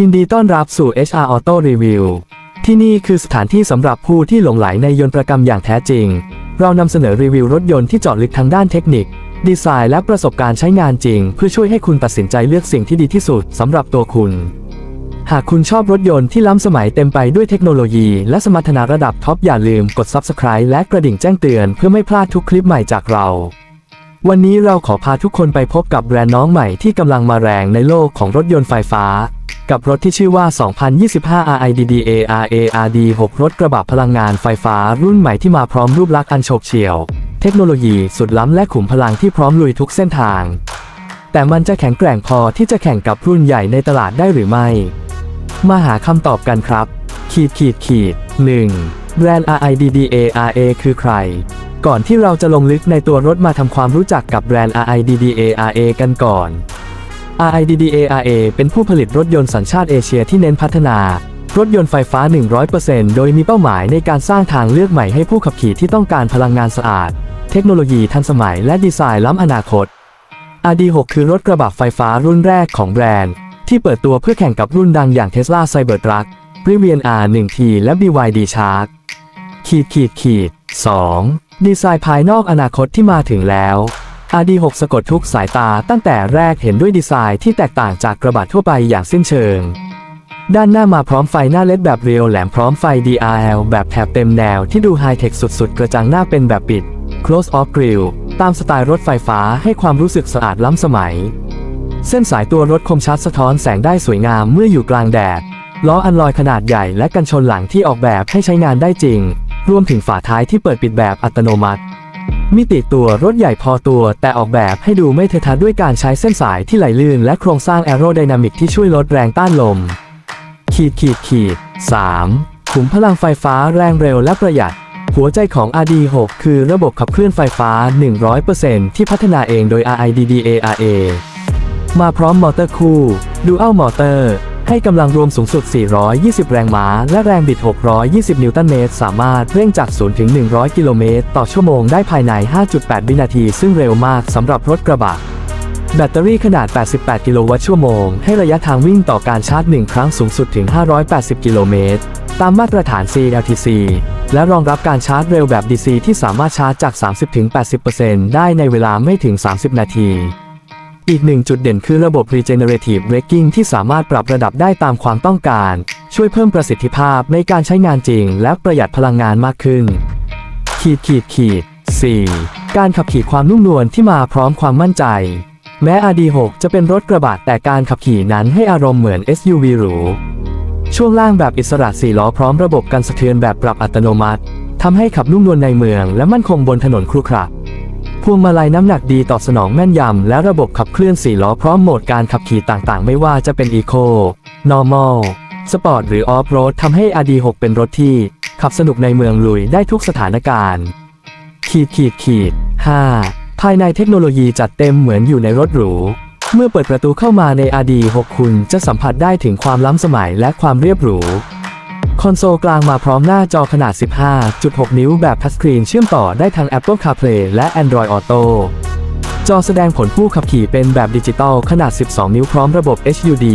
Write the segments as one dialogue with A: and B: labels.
A: ยินดีต้อนรับสู่ HR Auto Review ที่นี่คือสถานที่สำหรับผู้ที่หลงไหลในยนต์ประกรรมอย่างแท้จริง เรานำเสนอรีวิวรถยนต์ที่เจาะลึกทางด้านเทคนิค ดีไซน์และประสบการณ์ใช้งานจริง เพื่อช่วยให้คุณตัดสินใจเลือกสิ่งที่ดีที่สุดสำหรับตัวคุณ หากคุณชอบรถยนต์ที่ล้ำสมัยเต็มไปด้วยเทคโนโลยี และสมรรถนะระดับท็อปอย่าลืมกด Subscribe และกระดิ่งแจ้งเตือนเพื่อไม่พลาดทุกคลิปใหม่จากเราวันนี้เราขอพาทุกคนไปพบกับแบรนด์น้องใหม่ที่กำลังมาแรงในโลกของรถยนต์ไฟฟ้า กับรถที่ชื่อว่า 2025 RIDDA RARD 6 รถกระบะพลังงานไฟฟ้ารุ่นใหม่ที่มาพร้อมรูปลักษณ์อันโฉบเฉี่ยว เทคโนโลยีสุดล้ำและขุมพลังที่พร้อมลุยทุกเส้นทาง แต่มันจะแข็งแกร่งพอที่จะแข่งกับรุ่นใหญ่ในตลาดได้หรือไม่ มาหาคำตอบกันครับ ขีดขีดขีด 1. แบรนด์ RIDDA RA คือใครก่อนที่เราจะลงลึกในตัวรถมาทำความรู้จักกับแบรนด์ RIDDA RA กันก่อน RIDDA RA เป็นผู้ผลิตรถยนต์สัญชาติเอเชียที่เน้นพัฒนา รถยนต์ไฟฟ้า 100%โดยมีเป้าหมายในการสร้างทางเลือกใหม่ให้ผู้ขับขี่ที่ต้องการพลังงานสะอาด เทคโนโลยีทันสมัยและดีไซน์ล้ำอนาคต RD6 คือรถกระบะไฟฟ้ารุ่นแรกของแบรนด์ ที่เปิดตัวเพื่อแข่งกับรุ่นดังอย่าง Tesla Cybertruck Rivian R1T และ BYD Shark ขีดขีดขีด 2. ดีไซน์ภายนอกอนาคตที่มาถึงแล้ว RD6 สะกดทุกสายตาตั้งแต่แรกเห็นด้วยดีไซน์ที่แตกต่างจากกระบะทั่วไปอย่างสิ้นเชิง ด้านหน้ามาพร้อมไฟหน้าเลดแบบเรียวแหลมพร้อมไฟ DRL แบบแถบเต็มแนวที่ดูไฮเทคสุดๆ กระจังหน้าเป็นแบบปิด Close off grill ตามสไตล์รถไฟฟ้าให้ความรู้สึกสะอาดล้ำสมัย เส้นสายตัวรถคมชัดสะท้อนแสงได้สวยงามเมื่ออยู่กลางแดดล้ออันลอยขนาดใหญ่และกันชนหลังที่ออกแบบให้ใช้งานได้จริง รวมถึงฝาท้ายที่เปิดปิดแบบอัตโนมัติ มิติตัวรถใหญ่พอตัว แต่ออกแบบให้ดูไม่เทอะทะด้วยการใช้เส้นสายที่ไหลลื่น และโครงสร้างแอโรไดนามิกที่ช่วยลดแรงต้านลม ขีดขีดขีด 3. ขุมพลังไฟฟ้าแรงเร็วและประหยัด หัวใจของ RD6 คือระบบขับเคลื่อนไฟฟ้า 100%ที่พัฒนาเองโดย RIDDA-RA มาพร้อมมอเตอร์คู่ Dual Motor ให้กำลังรวมสูงสุด 420 แรงม้า และแรงบิด 620 นิวตันเมตร สามารถเร่งจาก 0 ถึง 100 กิโลเมตร ต่อชั่วโมงได้ภายใน 5.8 วินาที ซึ่งเร็วมากสำหรับรถกระบะ แบตเตอรี่ขนาด 88 กิโลวัตต์ชั่วโมง ให้ระยะทางวิ่งต่อการชาร์จ 1 ครั้งสูงสุดถึง 580 กิโลเมตร ตามมาตรฐาน CLTC และรองรับการชาร์จเร็วแบบ DC ที่สามารถชาร์จจาก 30-80%ได้ในเวลาไม่ถึง 30 นาที อีกหนึ่งจุดเด่นคือระบบ Regenerative Braking ที่สามารถปรับระดับได้ตามความต้องการ ช่วยเพิ่มประสิทธิภาพในการใช้งานจริง และประหยัดพลังงานมากขึ้น ขีดขีดขีด 4. การขับขี่ความนุ่มนวลที่มาพร้อมความมั่นใจ แม้ RD6 จะเป็นรถกระบะแต่การขับขี่นั้นให้อารมณ์เหมือน SUV หรู ช่วงล่างแบบอิสระสี่ล้อพร้อมระบบกันสะเทือนแบบปรับอัตโนมัติทำให้ขับนุ่มนวลในเมือง และมั่นคงบนถนนครุขระ พวงมาลัยน้ำหนักดีตอบสนองแม่นยำ และระบบขับเคลื่อนสี่ล้อพร้อมโหมดการขับขี่ต่างๆ ไม่ว่าจะเป็น Eco Normal Sport หรือ Off Road ทำให้ RD6 เป็นรถที่ ขับสนุกในเมืองลุยได้ทุกสถานการณ์ ขีดขีดขีด 5. ภายในเทคโนโลยีจัดเต็มเหมือนอยู่ในรถหรู เมื่อเปิดประตูเข้ามาใน RD6 คุณจะสัมผัสได้ถึงความล้ำสมัยและความเรียบหรู คอนโซลกลางมาพร้อมหน้าจอขนาด 15.6 นิ้วแบบทัชสกรีนเชื่อมต่อได้ทั้ง Apple CarPlay และ Android Auto จอแสดงผลผู้ขับขี่เป็นแบบดิจิตอลขนาด 12 นิ้วพร้อมระบบ HUD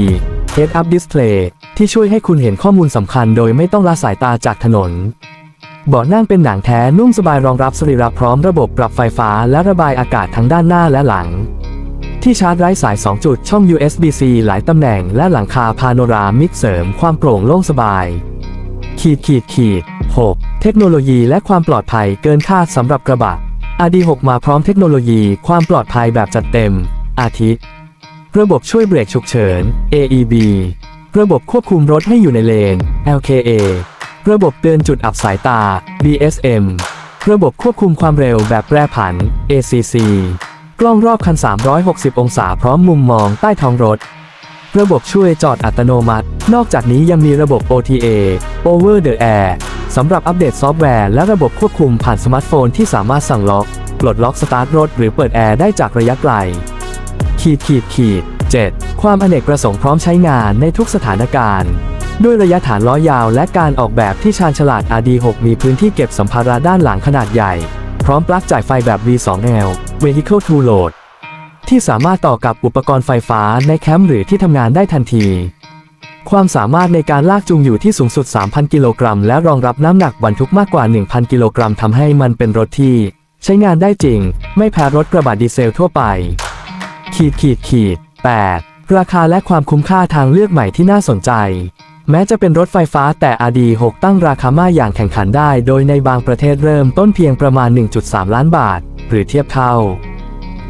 A: Head Up Display ที่ช่วยให้คุณเห็นข้อมูลสำคัญโดยไม่ต้องละสายตาจากถนนเบาะนั่งเป็นหนังแท้นุ่มสบายรองรับสรีระพร้อมระบบปรับไฟฟ้าและระบายอากาศทั้งด้านหน้าและหลัง ที่ชาร์จไร้สาย 2 จุดช่อง USB-C หลายตำแหน่งและหลังคาพาโนรามิกเสริมความโปร่งโล่งสบาย ขีดขีดขีด 6. เทคโนโลยีและความปลอดภัยเกินคาดสำหรับกระบะ RD6 มาพร้อมเทคโนโลยีความปลอดภัยแบบจัดเต็ม อาทิ ระบบช่วยเบรกฉุกเฉิน AEB ระบบควบคุมรถให้อยู่ในเลน LKA ระบบเตือนจุดอับสายตา BSM ระบบควบคุมความเร็วแบบแปรผัน ACC กล้องรอบคัน 360 องศาพร้อมมุมมองใต้ท้องรถ ระบบช่วยจอดอัตโนมัตินอกจากนี้ยังมีระบบ OTA Over the Air สำหรับอัปเดตซอฟต์แวร์และระบบควบคุมผ่านสมาร์ทโฟนที่สามารถสั่งล็อก ปลดล็อกสตาร์ทรถหรือเปิดแอร์ได้จากระยะไกล ขีดขีดขีด 7. ความอเนกประสงค์พร้อมใช้งานในทุกสถานการณ์ ด้วยระยะฐานล้อยาวและการออกแบบที่ชาญฉลาด RD6 มีพื้นที่เก็บสัมภาระด้านหลังขนาดใหญ่ พร้อมปลั๊กจ่ายไฟแบบ V2L Vehicle to Load ที่สามารถต่อกับอุปกรณ์ไฟฟ้าในแคมป์หรือที่ทำงานได้ทันที ความสามารถในการลากจูงอยู่ที่สูงสุด 3,000 กิโลกรัม และรองรับน้ำหนักบรรทุกมากกว่า 1,000 กิโลกรัมทำให้มันเป็นรถที่ ใช้งานได้จริง ไม่แพ้รถกระบะดีเซลทั่วไป ขีดขีดขีด 8. ราคาและความคุ้มค่าทางเลือกใหม่ที่น่าสนใจ แม้จะเป็นรถไฟฟ้าแต่ RD6 ตั้งราคามาอย่างแข่งขันได้ โดยในบางประเทศเริ่มต้นเพียงประมาณ 1.3 ล้านบาท หรือเทียบเท่า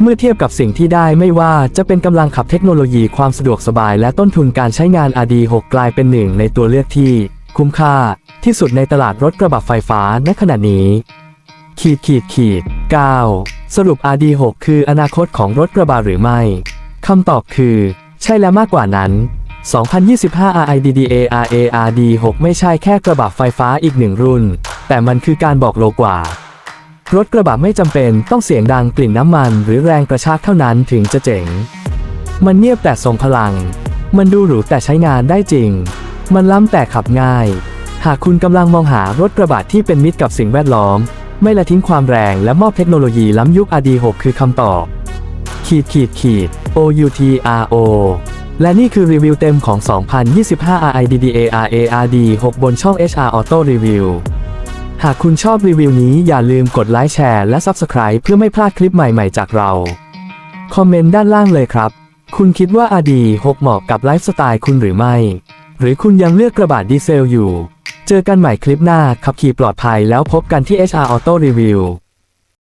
A: เมื่อเทียบกับสิ่งที่ได้ไม่ว่าจะเป็นกำลังขับเทคโนโลยีความสะดวกสบายและต้นทุนการใช้งาน RD6 กลายเป็นหนึ่งในตัวเลือกที่ คุ้มค่า ที่สุดในตลาดรถกระบะไฟฟ้าณขณะนี้ ขีดขีดขีด 9 สรุป RD6 คืออนาคตของรถกระบะหรือไม่คำตอบคือ ใช่และมากกว่านั้น 2025 RIDDA RARD6 ไม่ใช่แค่กระบะไฟฟ้าอีกหนึ่งรุ่น แต่มันคือการบอกโลกว่า รถกระบะไม่จำเป็นต้องเสียงดังกลิ่นน้ำมันหรือแรงกระชากเท่านั้นถึงจะเจ๋ง มันเงียบแต่ทรงพลัง มันดูหรูแต่ใช้งานได้จริง มันล้ำแต่ขับง่าย หากคุณกำลังมองหารถกระบะที่เป็นมิตรกับสิ่งแวดล้อม ไม่ละทิ้งความแรงและมอบเทคโนโลยีล้ำยุค RD6 คือคำตอบ ขีดขีดขีด OUTRO และนี่คือรีวิวเต็มของ 2025 RIDDA RARD 6 บนช่อง HR Auto Review หากคุณชอบรีวิวนี้อย่าลืมกดไลค์แชร์และ Subscribe เพื่อไม่พลาดคลิปใหม่ๆจากเรา คอมเมนต์ด้านล่างเลยครับ คุณคิดว่า RD 6เหมาะกับไลฟ์สไตล์คุณหรือไม่ หรือคุณยังเลือกกระบะดีเซลอยู่ เจอกันใหม่คลิปหน้าขับขี่ปลอดภัยแล้วพบกันที่ HR Auto Review